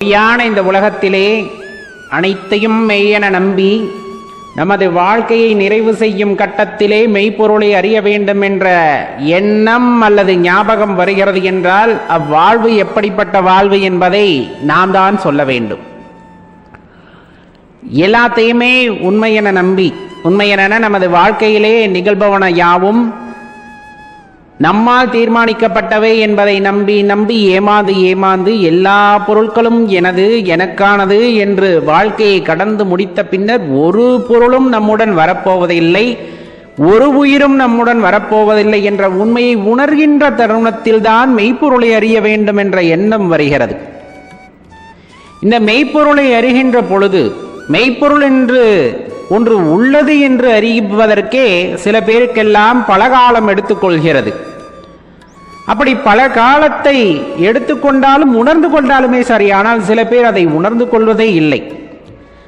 பொய்யான இந்த உலகத்திலே அனைத்தையும் மெய்யென நம்பி நமது வாழ்க்கையை நிறைவு செய்யும் கட்டத்திலே மெய்ப்பொருளை அறிய வேண்டும் என்ற எண்ணம் அல்லது ஞாபகம் வருகிறது என்றால் அவ்வாழ்வு எப்படிப்பட்ட வாழ்வு என்பதை நாம் தான் சொல்ல வேண்டும். எல்லாத்தையுமே உண்மையென நம்பி உண்மையென நமது வாழ்க்கையிலே நிகழ்பவன யாவும் நம்மால் தீர்மானிக்கப்பட்டவை என்பதை நம்பி நம்பி ஏமாந்து ஏமாந்து எல்லா பொருட்களும் எனது எனக்கானது என்று வாழ்க்கையை கடந்து முடித்த பின்னர் ஒரு பொருளும் நம்முடன் வரப்போவதில்லை. ஒரு உயிரும் நம்முடன் வரப்போவதில்லை என்ற உண்மையை உணர்கின்ற தருணத்தில்தான் மெய்ப்பொருளை அறிய வேண்டும் என்ற எண்ணம் வருகிறது. இந்த மெய்ப்பொருளை அறிகின்ற பொழுது மெய்ப்பொருள் என்று ஒன்று உள்ளது என்று அறிவதற்கே சில பேருக்கெல்லாம் பல காலம் எடுத்துக்கொள்கிறது. அப்படி பல காலத்தை எடுத்துக்கொண்டாலும் உணர்ந்து கொண்டாலுமே சரி ஆனால் சில பேர் அதை உணர்ந்து கொள்வதே இல்லை.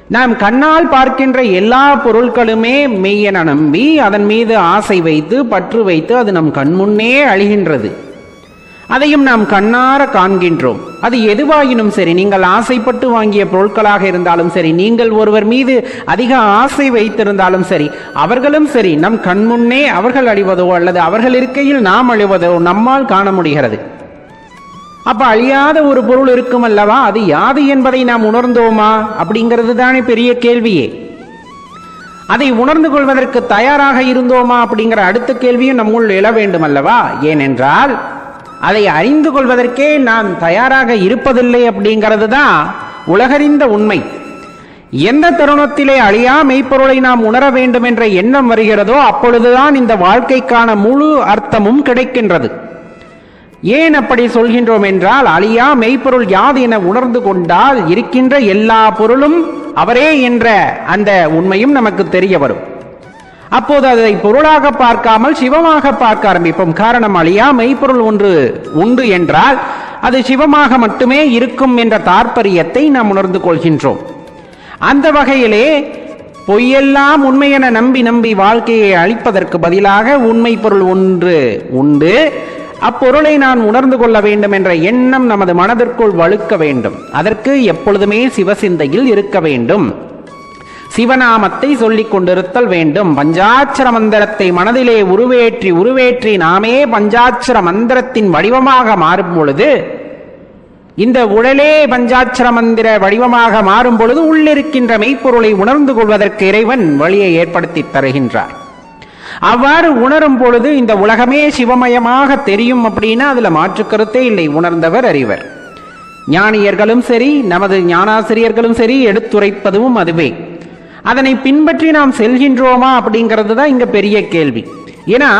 நாம் கண்ணால் பார்க்கின்ற எல்லா பொருட்களுமே மெய்யென நம்பி அதன் மீது ஆசை வைத்து பற்று வைத்து அது நம் கண்முன்னே அழிகின்றது. அதையும் நாம் கண்ணார காண்கின்றோம். அது எதுவாயினும் சரி நீங்கள் ஆசைப்பட்டு வாங்கிய பொருட்களாக இருந்தாலும் சரி நீங்கள் ஒருவர் மீது அதிக ஆசை வைத்திருந்தாலும் சரி அவர்களும் சரி நம் கண்முன்னே அவர்கள் அழிவதோ அல்லது அவர்கள் இருக்கையில் நாம் அழிவதோ நம்மால் காண முடிகிறது. அப்ப அழியாத ஒரு பொருள் இருக்கும் அல்லவா? அது யாது என்பதை நாம் உணர்ந்தோமா? அப்படிங்கிறது தானே பெரிய கேள்வியே. அதை உணர்ந்து கொள்வதற்கு தயாராக இருந்தோமா அப்படிங்கிற அடுத்த கேள்வியும் நம்முள் எழ வேண்டும் அல்லவா ஏனென்றால் அதை அறிந்து கொள்வதற்கே நாம் தயாராக இருப்பதில்லை அப்படிங்கிறது தான் உலகறிந்த உண்மை. எந்த தருணத்திலே அழியா மெய்ப்பொருளை நாம் உணர வேண்டும் என்ற எண்ணம் வருகிறதோ அப்பொழுதுதான் இந்த வாழ்க்கைக்கான முழு அர்த்தமும் கிடைக்கின்றது. ஏன் அப்படி சொல்கின்றோம் என்றால் அழியா மெய்ப்பொருள் யாது என உணர்ந்து கொண்டால் இருக்கின்ற எல்லா பொருளும் அவரே என்ற அந்த உண்மையும் நமக்கு தெரிய வரும். அப்போது அதை பொருளாக பார்க்காமல் சிவமாக பார்க்க ஆரம்பிப்போம். காரணம் அழியா மெய்ப்பொருள் ஒன்று உண்டு என்றால் அது சிவமாக மட்டுமே இருக்கும் என்ற தாற்பரியத்தை நாம் உணர்ந்து கொள்கின்றோம். அந்த வகையிலே பொய்யெல்லாம் உண்மையென நம்பி நம்பி வாழ்க்கையை அழிப்பதற்கு பதிலாக உண்மை பொருள் ஒன்று உண்டு. அப்பொருளை நான் உணர்ந்து கொள்ள வேண்டும் என்ற எண்ணம் நமது மனதிற்குள் வழுக்க வேண்டும். அதற்கு எப்பொழுதுமே சிவசிந்தையில் இருக்க வேண்டும். சிவநாமத்தை சொல்லிக் கொண்டிருத்தல் வேண்டும். பஞ்சாட்சர மந்திரத்தை மனதிலே உருவேற்றி உருவேற்றி நாமே பஞ்சாட்சர மந்திரத்தின் வடிவமாக மாறும் பொழுது இந்த உடலே பஞ்சாட்சர மந்திர வடிவமாக மாறும் பொழுது உள்ளிருக்கின்ற மெய்ப்பொருளை உணர்ந்து கொள்வதற்கு இறைவன் வழியை ஏற்படுத்தி தருகின்றார். அவ்வாறு உணரும் பொழுது இந்த உலகமே சிவமயமாக தெரியும் அப்படின்னா அதுல மாற்று கருத்தே இல்லை உணர்ந்தவர் அறிவர். ஞானியர்களும் சரி நமது ஞானாசிரியர்களும் சரி எடுத்துரைப்பதும் அதுவே. அதனை பின்பற்றி நாம் செல்கின்றோமா அப்படிங்கிறது தான் இங்கே பெரிய கேள்வி. ஏன்னா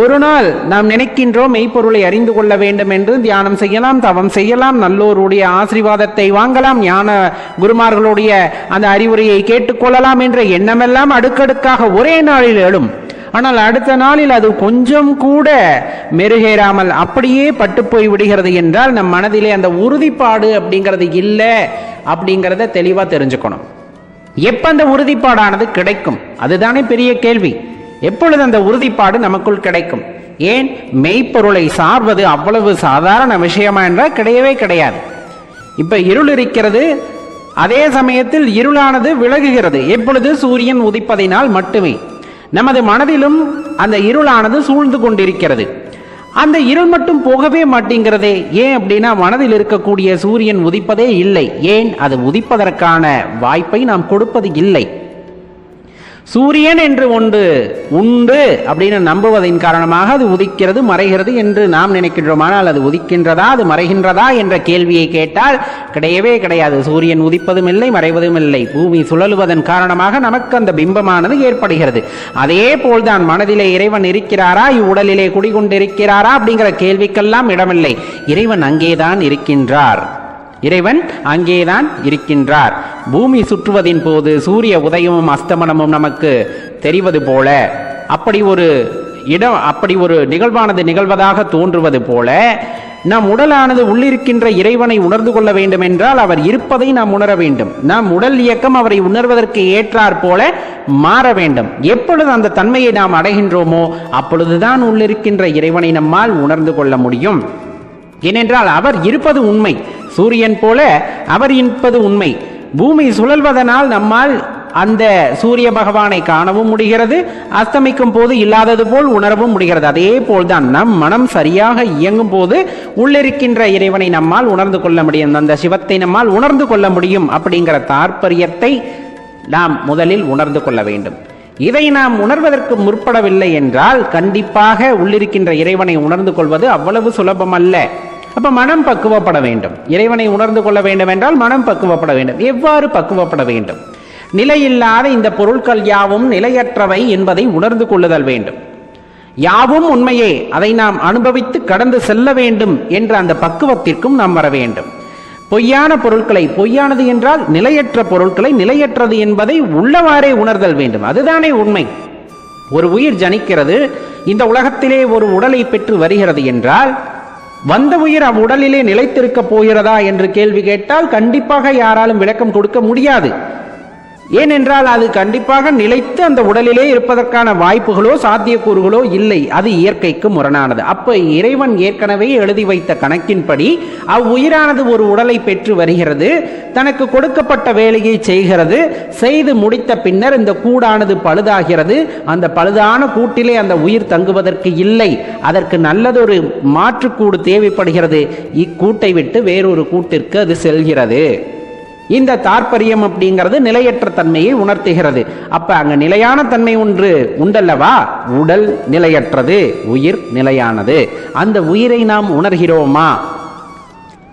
ஒரு நாள் நாம் நினைக்கின்றோம் மெய்ப்பொருளை அறிந்து கொள்ள வேண்டும் என்று தியானம் செய்யலாம் தவம் செய்யலாம் நல்லோருடைய ஆசீர்வாதத்தை வாங்கலாம் ஞான குருமார்களுடைய அந்த அறிவுரையை கேட்டுக்கொள்ளலாம் என்ற எண்ணமெல்லாம் அடுக்கடுக்காக ஒரே நாளில் எழும். ஆனால் அடுத்த நாளில் அது கொஞ்சம் கூட மெருகேறாமல் அப்படியே பட்டு போய் விடுகிறது என்றால் நம் மனதிலே அந்த உறுதிப்பாடு அப்படிங்கிறது இல்லை அப்படிங்கிறத தெளிவாக தெரிஞ்சுக்கணும். எப்ப அந்த உறுதிப்பாடானது கிடைக்கும்? அதுதானே பெரிய கேள்வி. எப்பொழுது அந்த உறுதிப்பாடு நமக்குள் கிடைக்கும்? ஏன்? மெய்ப்பொருளை சார்வது அவ்வளவு சாதாரண விஷயமா என்றால் கிடையவே கிடையாது. இப்ப இருள் இருக்கிறது அதே சமயத்தில் இருளானது விலகுகிறது. எப்பொழுது? சூரியன் உதிப்பதினால் மட்டுமே. நமது மனதிலும் அந்த இருளானது சூழ்ந்து கொண்டிருக்கிறது. அந்த இருள் மட்டும் போகவே மாட்டேங்கிறதே. ஏன் அப்படின்னா மனதில் இருக்கக்கூடிய சூரியன் உதிப்பதே இல்லை. ஏன்? அது உதிப்பதற்கான வாய்ப்பை நாம் கொடுப்பது இல்லை. சூரியன் என்று ஒன்று உண்டு அப்படின்னு நம்புவதன் காரணமாக அது உதிக்கிறது மறைகிறது என்று நாம் நினைக்கின்றோம். ஆனால் அது உதிக்கின்றதா அது மறைகின்றதா என்ற கேள்வியை கேட்டால் கிடையவே கிடையாது. சூரியன் உதிப்பதும் இல்லை மறைவதும் இல்லை. பூமி சுழலுவதன் காரணமாக நமக்கு அந்த பிம்பமானது ஏற்படுகிறது. அதே போல்தான் மனதிலே இறைவன் இருக்கிறாரா இவ்வுடலிலே குடிகொண்டிருக்கிறாரா அப்படிங்கிற கேள்விக்கெல்லாம் இடமில்லை. இறைவன் அங்கேதான் இருக்கின்றார். இறைவன் அங்கேதான் இருக்கின்றார். பூமி சுற்றுவதின் போது சூரிய உதயமும் அஸ்தமனமும் நமக்கு தெரிவது போல அப்படி ஒரு இடம் அப்படி ஒரு நிகழ்வானது நிகழ்வதாக தோன்றுவது போல நம் உடலானது உள்ளிருக்கின்ற இறைவனை உணர்ந்து கொள்ள வேண்டும் என்றால் அவர் இருப்பதை நாம் உணர வேண்டும். நம் உடல் இயக்கம் அவரை உணர்வதற்கு ஏற்றாற் போல மாற வேண்டும். எப்பொழுது அந்த தன்மையை நாம் அடைகின்றோமோ அப்பொழுதுதான் உள்ளிருக்கின்ற இறைவனை நம்மால் உணர்ந்து கொள்ள முடியும். ஏனென்றால் அவர் இருப்பது உண்மை. சூரியன் போல அவர் இருப்பது உண்மை. பூமி சுழல்வதனால் நம்மால் அந்த சூரிய பகவானை காணவும் முடிகிறது அஸ்தமிக்கும் போது இல்லாதது போல் உணரவும் முடிகிறது. அதே போல்தான் நம் மனம் சரியாக இயங்கும் போது உள்ளிருக்கின்ற இறைவனை நம்மால் உணர்ந்து கொள்ள முடியும். அந்த சிவத்தை நம்மால் உணர்ந்து கொள்ள முடியும் அப்படிங்கிற தாற்பயத்தை நாம் முதலில் உணர்ந்து கொள்ள வேண்டும். இதை நாம் உணர்வதற்கு முற்படவில்லை என்றால் கண்டிப்பாக உள்ளிருக்கின்ற இறைவனை உணர்ந்து கொள்வது அவ்வளவு சுலபமல்ல. அப்ப மனம் பக்குவப்பட வேண்டும். இறைவனை உணர்ந்து கொள்ள வேண்டும் என்றால் மனம் பக்குவப்பட வேண்டும். எவ்வாறு பக்குவப்பட வேண்டும்? நிலையில்லாத இந்த பொருட்கள் யாவும் நிலையற்றவை என்பதை உணர்ந்து கொள்ளுதல் வேண்டும். யாவும் உண்மையே அதை நாம் அனுபவித்து கடந்து செல்ல வேண்டும் என்ற அந்த பக்குவத்திற்கும் நாம் வர வேண்டும். பொய்யான பொருட்களை பொய்யானது என்றால் நிலையற்ற பொருட்களை நிலையற்றது என்பதை உள்ளவாறே உணர்தல் வேண்டும். அதுதானே உண்மை. ஒரு உயிர் ஜனிக்கிறது இந்த உலகத்திலே ஒரு உடலை பெற்று வருகிறது என்றால் வந்த உயிர் அவ்வுடலிலே நிலைத்திருக்க போகிறதா என்று கேள்வி கேட்டால் கண்டிப்பாக யாராலும் விளக்கம் கொடுக்க முடியாது. ஏனென்றால் அது கண்டிப்பாக நிலைத்து அந்த உடலிலே இருப்பதற்கான வாய்ப்புகளோ சாத்தியக்கூறுகளோ இல்லை. அது இயற்கைக்கு முரணானது. அப்ப இறைவன் ஏற்கனவே எழுதி வைத்த கணக்கின்படி அவ்வுயிரானது ஒரு உடலை பெற்று வருகிறது தனக்கு கொடுக்கப்பட்ட வேலையை செய்கிறது செய்து முடித்த பின்னர் இந்த கூடானது பழுதாகிறது அந்த பழுதான கூட்டிலே அந்த உயிர் தங்குவதற்கு இல்லை. அதற்கு நல்லதொரு மாற்றுக்கூடு தேவைப்படுகிறது. இக்கூட்டை விட்டு வேறொரு கூட்டிற்கு அது செல்கிறது. இந்த தாற்பரியம் அப்படிங்கிறது நிலையற்ற தன்மையை உணர்த்துகிறது. அப்ப அங்க நிலையான தன்மை ஒன்று உண்டல்லவா? உடல் நிலையற்றது உயிர் நிலையானது. அந்த உயிரை நாம் உணர்கிறோமா?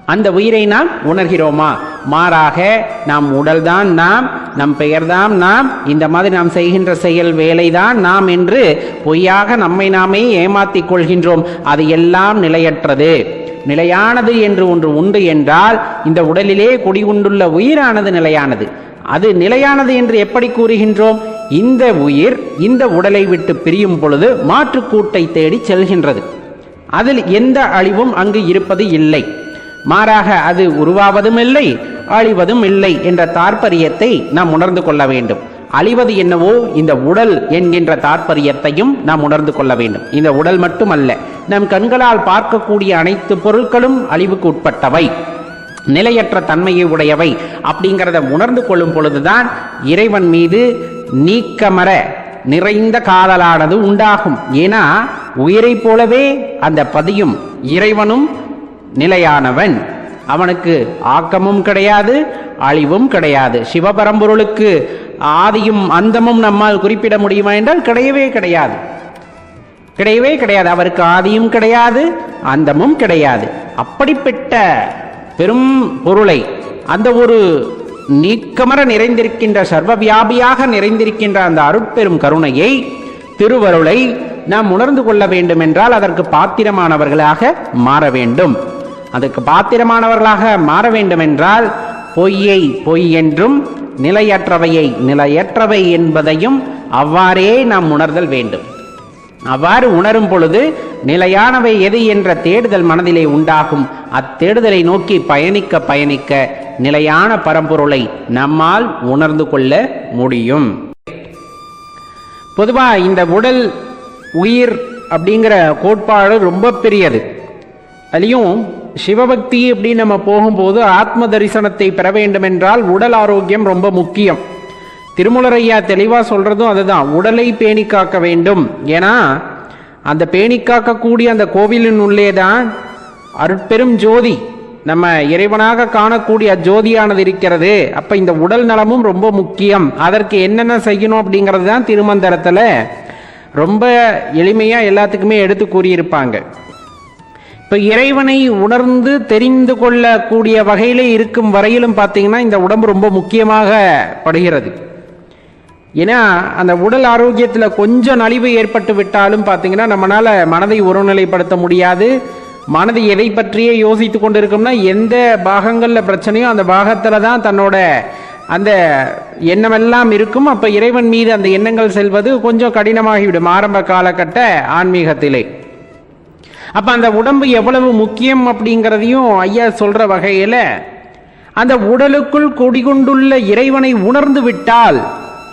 அந்த உயிரை நாம் உணர்கிறோமா? மாறாக நாம் உடல்தான் நாம் நம் பெயர்தான் நாம் இந்த மாதிரி நாம் செய்கின்ற செயல் வேலைதான் நாம் என்று பொய்யாக நம்மை நாமே ஏமாத்திக் கொள்கின்றோம். அது எல்லாம் நிலையற்றது. நிலையானது என்று ஒன்று உண்டு என்றால் இந்த உடலிலே குடிகொண்டுள்ள உயிரானது நிலையானது. அது நிலையானது என்று எப்படி கூறுகின்றோம்? இந்த உயிர் இந்த உடலை விட்டு பிரியும் பொழுது மாற்றுக்கூட்டை தேடி செல்கின்றது. அதில் எந்த அழிவும் அங்கு இருப்பது இல்லை. மாறாக அது உருவாவதும் இல்லை அழிவதும் இல்லை என்ற தாற்பரியத்தை நாம் உணர்ந்து கொள்ள வேண்டும். அழிவது என்னவோ இந்த உடல் என்கின்ற தாற்பயத்தையும் நாம் உணர்ந்து கொள்ள வேண்டும். இந்த உடல் மட்டுமல்ல நம் கண்களால் பார்க்கக்கூடிய அனைத்து பொருட்களும் அழிவுக்கு உட்பட்டவை. நிலையற்ற தன்மையை உடையவை அப்படிங்கிறத உணர்ந்து கொள்ளும் பொழுதுதான் இறைவன் மீது நீக்கமர நிறைந்த காதலானது உண்டாகும். ஏன்னா உயிரை போலவே அந்த பதியும் இறைவனும் நிலையானவன். அவனுக்கு ஆக்கமும் கிடையாது அழிவும் கிடையாது. சிவபரம்பொருளுக்கு ஆதியும் அந்தமும் நம்மால் குறிப்பிட முடியுமா என்றால் கிடையவே கிடையாது. கிடையவே கிடையாது. அவருக்கு ஆதியும் கிடையாது அந்தமும் கிடையாது. அப்படிப்பட்ட பெரும் பொருளை அந்த ஒரு நீக்கமர நிறைந்திருக்கின்ற சர்வ வியாபியாக நிறைந்திருக்கின்ற அந்த அருட்பெரும் கருணையை திருவருளை நாம் உணர்ந்து கொள்ள வேண்டும் என்றால் அதற்கு பாத்திரமானவர்களாக மாற வேண்டும். அதற்கு பாத்திரமானவர்களாக மாற வேண்டும் என்றால் பொய்யை பொய் என்றும் நிலையற்றவையை நிலையற்றவை என்பதையும் அவ்வாறே நாம் உணர்தல் வேண்டும். அவ்வாறு உணரும் பொழுது நிலையானவை எது என்ற தேடுதல் மனதிலே உண்டாகும். அத்தேடுதலை நோக்கி பயணிக்க பயணிக்க நிலையான பரம்பொருளை நம்மால் உணர்ந்து கொள்ள முடியும். பொதுவாக இந்த உடல் உயிர் அப்படிங்கிற கோட்பாடு ரொம்ப பெரியது. அதுலேயும் சிவபக்தி அப்படின்னு நம்ம போகும்போது ஆத்ம தரிசனத்தை பெற வேண்டும் என்றால் உடல் ஆரோக்கியம் ரொம்ப முக்கியம். திருமூலர் தெளிவாக சொல்கிறதும் அதுதான். உடலை பேணி காக்க வேண்டும். ஏன்னா அந்த பேணி காக்கக்கூடிய அந்த கோவிலின் உள்ளே தான் அருட்பெரும் ஜோதி. நம்ம இறைவனாக காணக்கூடிய ஜோதியானது இருக்கிறது. அப்போ இந்த உடல் நலமும் ரொம்ப முக்கியம். அதற்கு என்னென்ன செய்யணும் அப்படிங்கிறது தான் திருமந்திரத்தில் ரொம்ப எளிமையாக எல்லாத்துக்குமே எடுத்து கூறியிருப்பாங்க. இப்போ இறைவனை உணர்ந்து தெரிந்து கொள்ளக்கூடிய வகையில் இருக்கும் வரையிலும் பார்த்தீங்கன்னா இந்த உடம்பு ரொம்ப முக்கியமாக படுகிறது. ஏன்னா அந்த உடல் ஆரோக்கியத்தில் கொஞ்சம் நலிவு ஏற்பட்டு விட்டாலும் பார்த்தீங்கன்னா நம்மளால் மனதை ஒருநிலைப்படுத்த முடியாது. மனது எதை பற்றியே யோசித்து கொண்டு இருக்கோம்னா எந்த பாகங்களில் பிரச்சனையோ அந்த பாகத்தில் தான் தன்னோட அந்த எண்ணமெல்லாம் இருக்கும். அப்போ இறைவன் மீது அந்த எண்ணங்கள் செல்வது கொஞ்சம் கடினமாகிவிடும். ஆரம்ப காலகட்ட ஆன்மீகத்திலே. அப்போ அந்த உடம்பு எவ்வளவு முக்கியம் அப்படிங்கிறதையும் ஐயா சொல்கிற வகையில் அந்த உடலுக்குள் குடிகொண்டுள்ள இறைவனை உணர்ந்து விட்டால்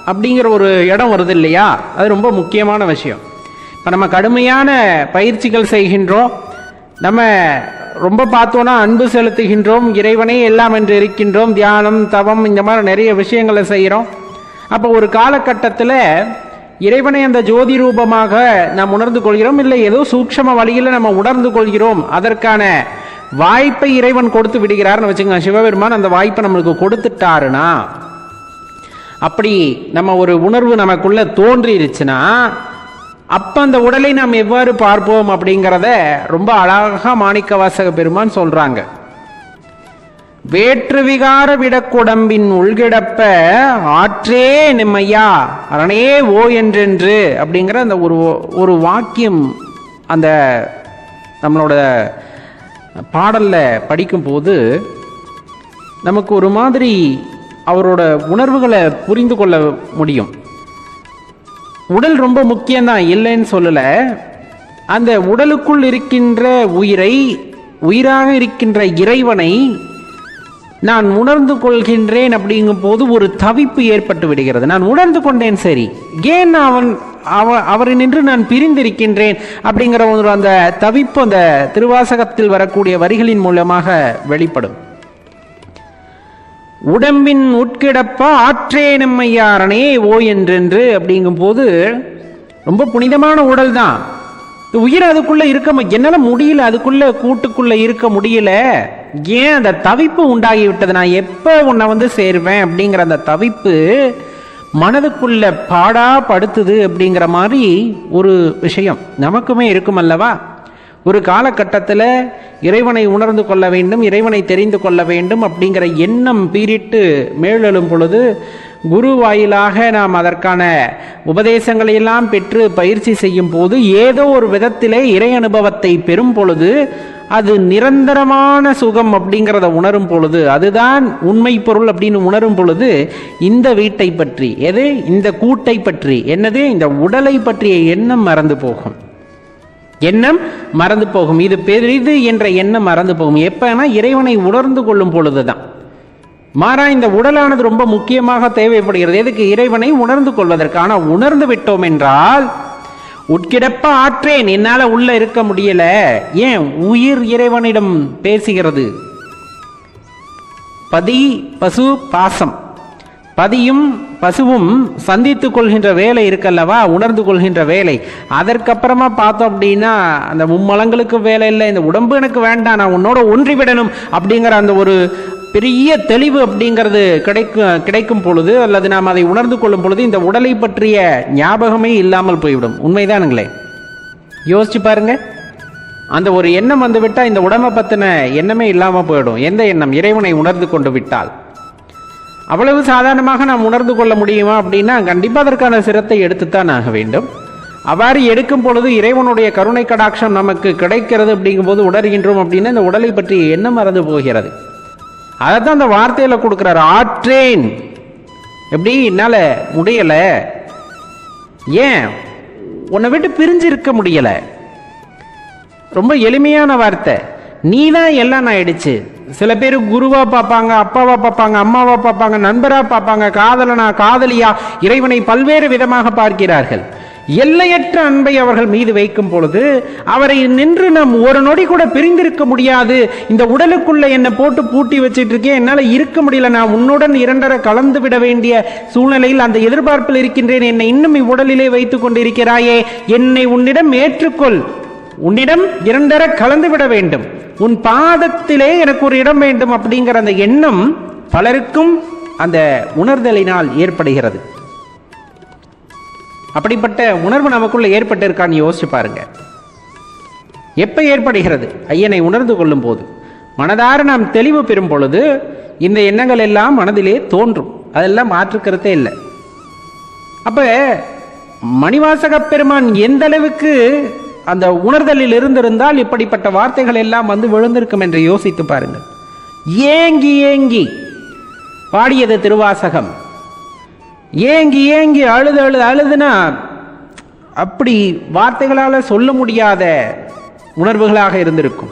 அப்படிங்கிற ஒரு இடம் வருது இல்லையா? அது ரொம்ப முக்கியமான விஷயம். இப்போ நம்ம கடுமையான பயிற்சிகள் செய்கின்றோம். நம்ம ரொம்ப பார்த்தோன்னா அன்பு செலுத்துகின்றோம் இறைவனே எல்லாம் என்று இருக்கின்றோம் தியானம் தவம் இந்த மாதிரி நிறைய விஷயங்களை செய்கிறோம் அப்போ ஒரு காலகட்டத்தில் இறைவனை அந்த ஜோதி ரூபமாக நாம் உணர்ந்து கொள்கிறோம். இல்லை ஏதோ சூக்ஷம வழியில் நம்ம உணர்ந்து கொள்கிறோம். அதற்கான வாய்ப்பை இறைவன் கொடுத்து விடுகிறார்னு வச்சுங்க சிவபெருமான் அந்த வாய்ப்பை நம்மளுக்கு கொடுத்துட்டாருனா அப்படி நம்ம ஒரு உணர்வு நமக்குள்ள தோன்றிருச்சுன்னா அப்ப அந்த உடலை நாம் எவ்வாறு பார்ப்போம் அப்படிங்கிறத ரொம்ப அழகா மாணிக்க வாசக பெருமான் சொல்றாங்க. வேற்று விகார விடக்குடம்பின் உள்கிடப்ப ஆற்றே நிம்மையா அரணே ஓ என்றென்று அப்படிங்கிற அந்த ஒரு ஒரு வாக்கியம் அந்த நம்மளோட பாடலில் படிக்கும்போது நமக்கு ஒரு மாதிரி அவரோட உணர்வுகளை புரிந்து கொள்ள முடியும். உடல் ரொம்ப முக்கியம்தான் இல்லைன்னு சொல்லலை. அந்த உடலுக்குள் இருக்கின்ற உயிரை உயிராக இருக்கின்ற இறைவனை நான் உணர்ந்து கொள்கின்றேன் அப்படிங்கும் போது ஒரு தவிப்பு ஏற்பட்டு விடுகிறது. நான் உணர்ந்து கொண்டேன் சரி. ஏன் அவன் அவ அவரை நின்று நான் பிரிந்திருக்கின்றேன் அப்படிங்கிற ஒரு அந்த தவிப்பு அந்த திருவாசகத்தில் வரக்கூடிய வரிகளின் மூலமாக வெளிப்படும். உடம்பின் உட்கிடப்பா ஆற்றே நம்மையாரனே ஓ என்றென்று அப்படிங்கும்போது ரொம்ப புனிதமான உடல் தான். உயிர் அதுக்குள்ள இருக்க என்னால முடியல? அதுக்குள்ள கூட்டுக்குள்ள இருக்க முடியல? ஏன் அந்த தவிப்பு உண்டாகிவிட்டது? நான் எப்போ உன்னை வந்து சேருவேன் அப்படிங்கிற அந்த தவிப்பு மனதுக்குள்ள பாடா படுத்துது அப்படிங்கிற மாதிரி ஒரு விஷயம் நமக்குமே இருக்கும் அல்லவா? ஒரு காலகட்டத்தில் இறைவனை உணர்ந்து கொள்ள வேண்டும் இறைவனை தெரிந்து கொள்ள வேண்டும் அப்படிங்கிற எண்ணம் பீரிட்டு மேலெழும் பொழுது குரு வாயிலாக நாம் அதற்கான உபதேசங்களையெல்லாம் பெற்று பயிற்சி செய்யும் போது ஏதோ ஒரு விதத்திலே இறை அனுபவத்தை பெறும் பொழுது அது நிரந்தரமான சுகம் அப்படிங்கிறத உணரும் பொழுது அதுதான் உண்மை பொருள் அப்படின்னு உணரும் பொழுது இந்த வீட்டை பற்றி எது? இந்த கூட்டை பற்றி என்னது? இந்த உடலை பற்றிய எண்ணம் மறந்து போகும். எண்ணம் மறந்து போகும். இது பெரிது என்ற எண்ணம் மறந்து போகும். எப்பனா இறைவனை உணர்ந்து கொள்ளும் பொழுதுதான். மாறா இந்த உடலானது ரொம்ப முக்கியமாக தேவைப்படுகிறது. எதுக்கு? இறைவனை உணர்ந்து கொள்வதற்கான உணர்ந்து விட்டோம் என்றால் உட்கிடப்ப ஆற்றேன். என்னால உள்ள இருக்க முடியல. ஏன்? உயிர் இறைவனிடம் பேசுகிறது. பதி பசு பாசம். பதியும் பசுவும் சந்தித்து கொள்கின்ற வேலை இருக்கல்லவா? உணர்ந்து கொள்கின்ற வேலை. அதற்கப்புறமா பார்த்தோம் அப்படின்னா அந்த மும்மலங்களுக்கு வேலை இல்லை. இந்த உடம்பு எனக்கு வேண்டாம். நான் உன்னோட ஒன்றிவிடணும் அப்படிங்கிற அந்த ஒரு பெரிய தெளிவு அப்படிங்கிறது கிடைக்கும் கிடைக்கும் பொழுது அல்லது நாம் அதை உணர்ந்து கொள்ளும் பொழுது இந்த உடலை பற்றிய ஞாபகமே இல்லாமல் போய்விடும். உண்மைதானுங்களே? யோசிச்சு பாருங்க. அந்த ஒரு எண்ணம் வந்து விட்டால் இந்த உடம்பை பற்றின எண்ணமே இல்லாமல் போயிடும். எந்த எண்ணம்? இறைவனை உணர்ந்து கொண்டு விட்டால். அவ்வளவு சாதாரணமாக நாம் உணர்ந்து கொள்ள முடியுமா அப்படின்னா கண்டிப்பாக அதற்கான சிரத்தை எடுத்துத்தான் ஆக வேண்டும். அவ்வாறு எடுக்கும் பொழுது இறைவனுடைய கருணை கடாட்சம் நமக்கு கிடைக்கிறது அப்படிங்கும்போது உணர்கின்றோம் அப்படின்னா இந்த உடலை பற்றி எண்ணம் மறந்து போகிறது. அதை தான் அந்த வார்த்தையில் கொடுக்குறாரு. ஆற்றேன். எப்படி? என்னால் முடியலை. ஏன்? உன்னை விட்டு பிரிஞ்சு இருக்க முடியலை. ரொம்ப எளிமையான வார்த்தை. நீ தான் எல்லாம் ஆயிடுச்சு. சில பேர் குருவாக பார்ப்பாங்க அப்பாவாக பார்ப்பாங்க அம்மாவாக பார்ப்பாங்க நண்பராக பார்ப்பாங்க காதலனா காதலியா இறைவனை பல்வேறு விதமாக பார்க்கிறார்கள். எல்லையற்ற அன்பை அவர்கள் மீது வைக்கும் பொழுது அவரை நின்று நாம் ஒரு நொடி கூட பிரிந்திருக்க முடியாது. இந்த உடலுக்குள்ள என்னை போட்டு பூட்டி வச்சிட்டு இருக்கேன். என்னால் இருக்க முடியல. நான் உன்னுடன் இரண்டரை கலந்து விட வேண்டிய சூழ்நிலையில் அந்த எதிர்பார்ப்பில் இருக்கின்றேன். என்னை இன்னும் இவ்வுடலிலே வைத்துக் கொண்டிருக்கிறாயே. என்னை உன்னிடம் ஏற்றுக்கொள். உன்னிடம் இரண்டர கலந்து விட வேண்டும். உன் பாதத்திலே எனக்கு ஒரு இடம் வேண்டும் அப்படிங்கிற அந்த எண்ணம் பலருக்கும் அந்த உணர்தலினால் ஏற்படுகிறது. அப்படிப்பட்ட உணர்வு நமக்குள்ள ஏற்பட்டிருக்கான்னு யோசிச்சு பாருங்க. எப்ப ஏற்படுகிறது? ஐயனை உணர்ந்து கொள்ளும் போது மனதார நாம் தெளிவு பெறும் பொழுது இந்த எண்ணங்கள் எல்லாம் மனதிலே தோன்றும். அதெல்லாம் மாற்றுக்கிறதே இல்லை. அப்ப மணிவாசக பெருமான் எந்த அளவுக்கு அந்த உணர்தலில் இருந்திருந்தால் இப்படிப்பட்ட வார்த்தைகள் எல்லாம் வந்து விழுந்திருக்கும் என்று யோசித்து பாருங்கள். ஏங்கி ஏங்கி. பாடியது திருவாசகம். ஏங்கி ஏங்கி அழுது அழுது அழுதுனா அப்படி வார்த்தைகளால் சொல்ல முடியாத உணர்வுகளாக இருந்திருக்கும்.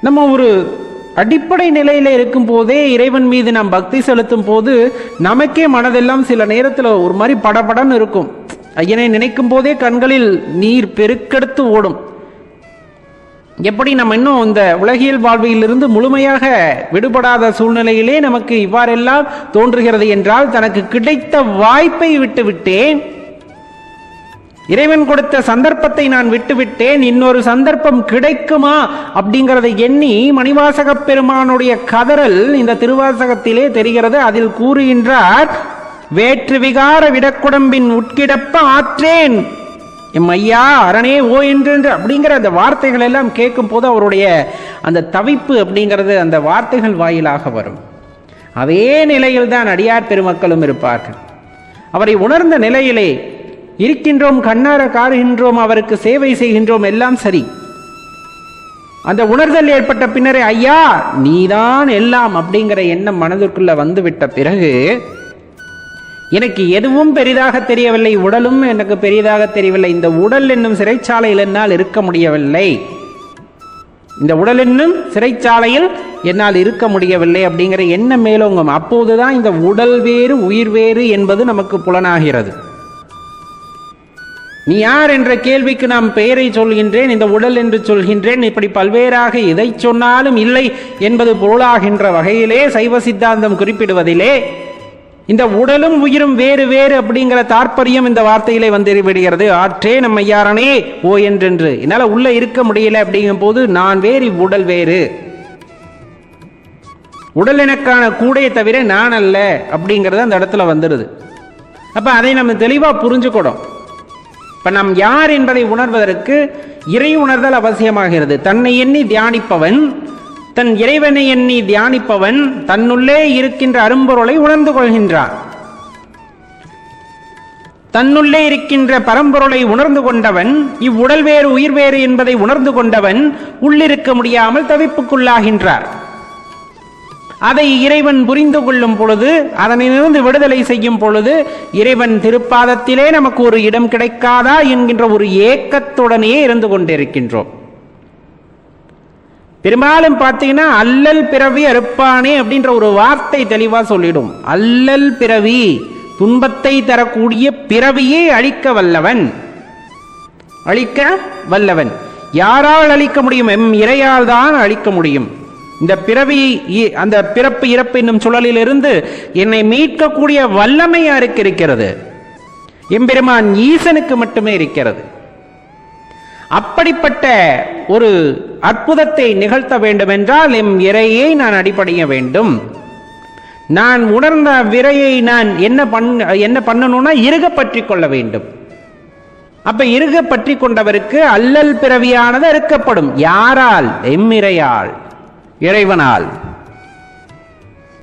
நம்ம ஒரு அடிப்படை நிலையில் இருக்கும் போதே இறைவன் மீது நாம் பக்தி செலுத்தும் போது நமக்கே மனதெல்லாம் சில நேரத்தில் ஒரு மாதிரி படபடன்னு இருக்கும். ஐயனை நினைக்கும் போதே கண்களில் நீர் பெருக்கெடுத்து ஓடும். எப்படி நம்ம இன்னும் இந்த உலகியல் வாழ்விலிருந்து முழுமையாக விடுபடாத சூழ்நிலையிலே நமக்கு இவ்வாறெல்லாம் தோன்றுகிறது என்றால் தனக்கு கிடைத்த வாய்ப்பை விட்டுவிட்டேன் இறைவன் கொடுத்த சந்தர்ப்பத்தை நான் விட்டுவிட்டேன் இன்னொரு சந்தர்ப்பம் கிடைக்குமா அப்படிங்கிறதை எண்ணி மணிவாசக பெருமானுடைய கதறல் இந்த திருவாசகத்திலே தெரிகிறது. அதில் கூறுகின்றார் வேற்று விகார விடக்குடம்பின் உட்கிடப்ப ஆற்றேன். எம் ஐயா அரணே ஓ என்று அப்படிங்கிற அந்த வார்த்தைகள் எல்லாம் கேட்கும் போது அவருடைய அந்த தவிப்பு அப்படிங்கிறது அந்த வார்த்தைகள் வாயிலாக வரும். அதே நிலையில் தான் அடியார் பெருமக்களும் இருப்பார்கள். அவரை உணர்ந்த நிலையிலே இருக்கின்றோம் கண்ணார காருகின்றோம் அவருக்கு சேவை செய்கின்றோம் எல்லாம் சரி. அந்த உணர்தல் ஏற்பட்ட பின்னரே ஐயா நீதான் எல்லாம் அப்படிங்கிற எண்ணம் மனதிற்குள்ள வந்துவிட்ட பிறகு எனக்கு எதுவும் பெரிதாக தெரியவில்லை உடலும் எனக்கு பெரிதாக தெரியவில்லை. இந்த உடல் என்னும் சிறைச்சாலையில் என்னால் இருக்க முடியவில்லை. இந்த உடல் என்னும் சிறைச்சாலையில் என்னால் இருக்க முடியவில்லை அப்படிங்கிற எண்ணம் மேலோங்கும். அப்போதுதான் இந்த உடல் வேறு உயிர் வேறு என்பது நமக்கு புலனாகிறது. நீ யார் என்ற கேள்விக்கு நாம் பெயரை சொல்கின்றேன் இந்த உடல் என்று சொல்கின்றேன். இப்படி பல்வேறாக எதை சொன்னாலும் இல்லை என்பது பொருளாகின்ற வகையிலே சைவ சித்தாந்தம் குறிப்பிடுவதிலே இந்த உடலும் உயிரும் வேறு வேறு அப்படிங்கிற தாற்பயம் இந்த வார்த்தையிலே வந்து விடுகிறது. ஆற்றே நம்ம யாரனே ஓ என்றென்று. என்னால் உள்ள இருக்க முடியல அப்படிங்கும் போது நான் வேறு உடல் வேறு. உடல் எனக்கான கூடையை தவிர நான் அல்ல அப்படிங்கிறது அந்த இடத்துல வந்துடுது அப்போ அதை நம்ம தெளிவா புரிஞ்சுக்கணும். இப்போ நாம் யார் என்பதை உணர்வதற்கு இறை உணர்தல் அவசியமாகிறது. தன்னை எண்ணி தியானிப்பவன் தன் இறைவனை எண்ணி தியானிப்பவன் தன்னுள்ளே இருக்கின்ற அரும்பொருளை உணர்ந்து கொள்கின்றான். தன்னுள்ளே இருக்கின்ற பரம்பொருளை உணர்ந்து கொண்டவன் இவ்வுடல் வேறு உயிர் வேறு என்பதை உணர்ந்து கொண்டவன் உள்ளிருக்க முடியாமல் தவிப்புக்குள்ளாகின்றார். அதை இறைவன் புரிந்து கொள்ளும் பொழுது அதனிலிருந்து விடுதலை செய்யும் பொழுது இறைவன் திருப்பாதத்திலே நமக்கு ஒரு இடம் கிடைக்காதா என்கின்ற ஒரு ஏக்கத்துடனே இருந்து கொண்டிருக்கின்றோம். பெரும்பாலும் பார்த்தீங்கன்னா அல்லல் பிறவி அறுப்பானே அப்படின்ற ஒரு வார்த்தை தெளிவாக சொல்லிடும். அல்லல் பிறவி துன்பத்தை தரக்கூடிய பிறவியே அழிக்க வல்லவன். அழிக்க வல்லவன். யாரால் அழிக்க முடியும்? எம் இறையால் தான் அழிக்க முடியும். இந்த பிறவி இ- அந்த பிறப்பு இறப்பு என்னும் சுழலிலிருந்து என்னை மீட்கக்கூடிய வல்லமை யாருக்கு இருக்கிறது? எம்பெருமான் ஈசனுக்கு மட்டுமே இருக்கிறது. அப்படிப்பட்ட ஒரு அற்புதத்தை நிகழ்த்த வேண்டுமென்றால் எம் இறையை நான் அடிப்படைய வேண்டும். நான் உணர்ந்த விரையை நான் என்ன பண்ண என்ன பண்ணணும்னா இருக பற்றி கொள்ள வேண்டும். அப்ப இருக பற்றி கொண்டவருக்கு அல்லல் பிறவியானது அறுக்கப்படும். யாரால்? எம்மிரையால் இறைவனால்.